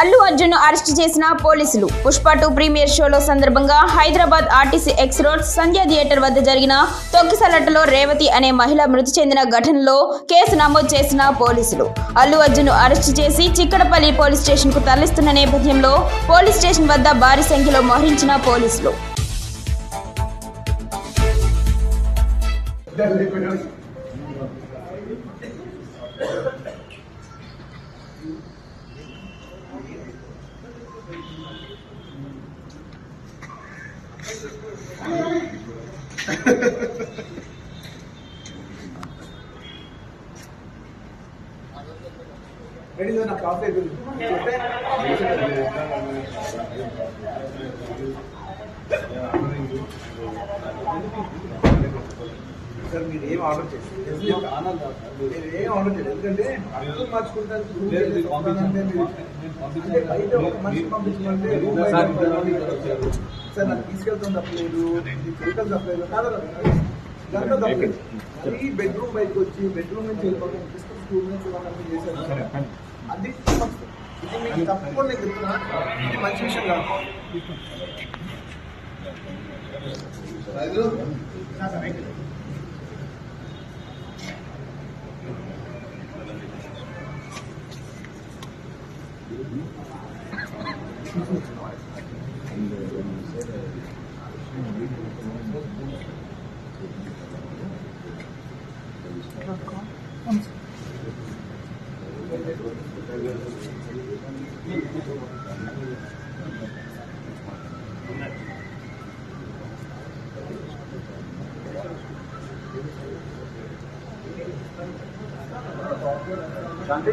Allu Arjun arrest చేసిన పోలీసులు. Pushpa two premier షోలో సందర్భంగా Hyderabad RTC X road Sandhya theatre వద్ద జరిగిన తొక్కిసలాటలో రేవతి అనే మహిళ మృతి చెందిన ఘటనలో కేసు నమోదు చేసిన పోలీసులు. అల్లు అర్జున్ అరెస్ట్ చేసి చిక్కడపల్లి పోలీస్ స్టేషన్కు తరలిస్తున్న నేపథ్యంలో పోలీస్ స్టేషన్ వద్ద భారీ సంఖ్యలో మోహరించిన పోలీసులు. నా కాఫీ అయిపోయింది సార్ మీరు ఏం ఆర్డర్ చేసి మీరు ఏం ఆర్డర్ చేయలేదు. ఎందుకంటే అర్థం మార్చుకుంటారు గ్రూప్ లేదు, మీరు చేస్తానంటే మీరు- అంటే బయట ఒక మనిషి పంపించమంటే రూమ్ బయట సార్, నాకు తీసుకెళ్తాం తప్పలేదు వెహికల్ తప్పలేదు కాదు తప్పలేదు. అది బెడ్రూమ్ బయటకు వచ్చి బెడ్రూమ్ నుంచి వెళ్ళిపోతాం తీసుకుని స్కూల్ నుంచి వాళ్ళని చేశారు. అది తప్పు. ఇది మీకు తప్పకుండా నేను చెప్తున్నా. ఇది మంచి విషయం కాదు. Danke.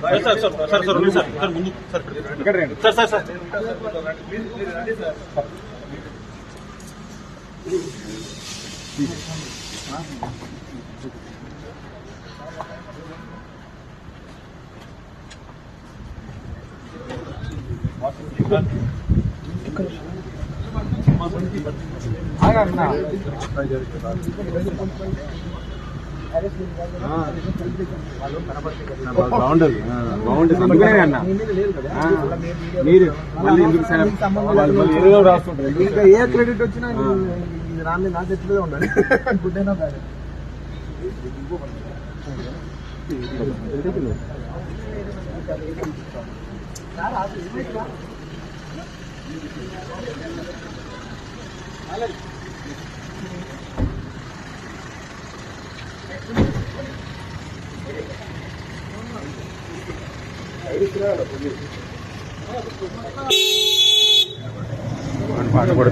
Sir sir sir sir ఉంది సార్ సార్ ముందు సార్ ఇక్కడ రండి సార్ సార్ సార్ ఆగన్నా బాగుండదు బాగుండదు అందుకనే అన్న. ఆ, మీరు మళ్ళీ ఎందుకు సార్? వాళ్ళు మళ్ళీ ఏదో రాస్తుంటారు. ఇంకా ఏ క్రెడిట్ వచ్చినా రాని నా చేతిలో ఉండాలి. పాట కూడా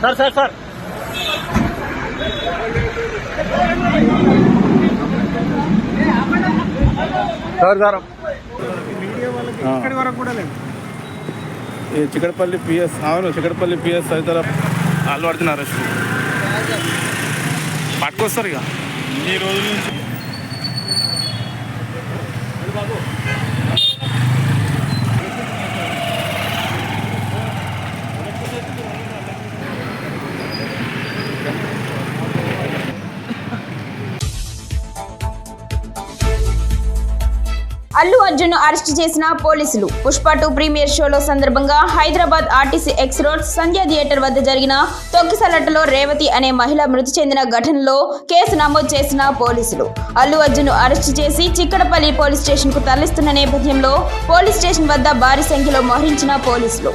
sir sir sir sir? Sir ఇక్కడి వరకు కూడా లేదు. ఈ చికడపల్లి పిఎస్ అవును చికడపల్లి పిఎస్ తదితర అల్లు అర్జున్ అరెస్ట్ పట్టుకొస్తారు ఇక. ఈ రోజు నుంచి అల్లు అర్జున్ అరెస్ట్ చేసిన పోలీసులు. పుష్ప టూ ప్రీమియర్ షోలో సందర్భంగా Hyderabad RTC X road Sandhya theatre వద్ద జరిగిన తొక్కిసలాటలో రేవతి అనే మహిళ మృతి చెందిన ఘటనలో కేసు నమోదు చేసిన పోలీసులు. అల్లు అర్జున్ అరెస్ట్ చేసి చిక్కడపల్లి పోలీస్ స్టేషన్కు తరలిస్తున్న నేపథ్యంలో పోలీస్ స్టేషన్ వద్ద భారీ సంఖ్యలో మోహరించిన పోలీసులు.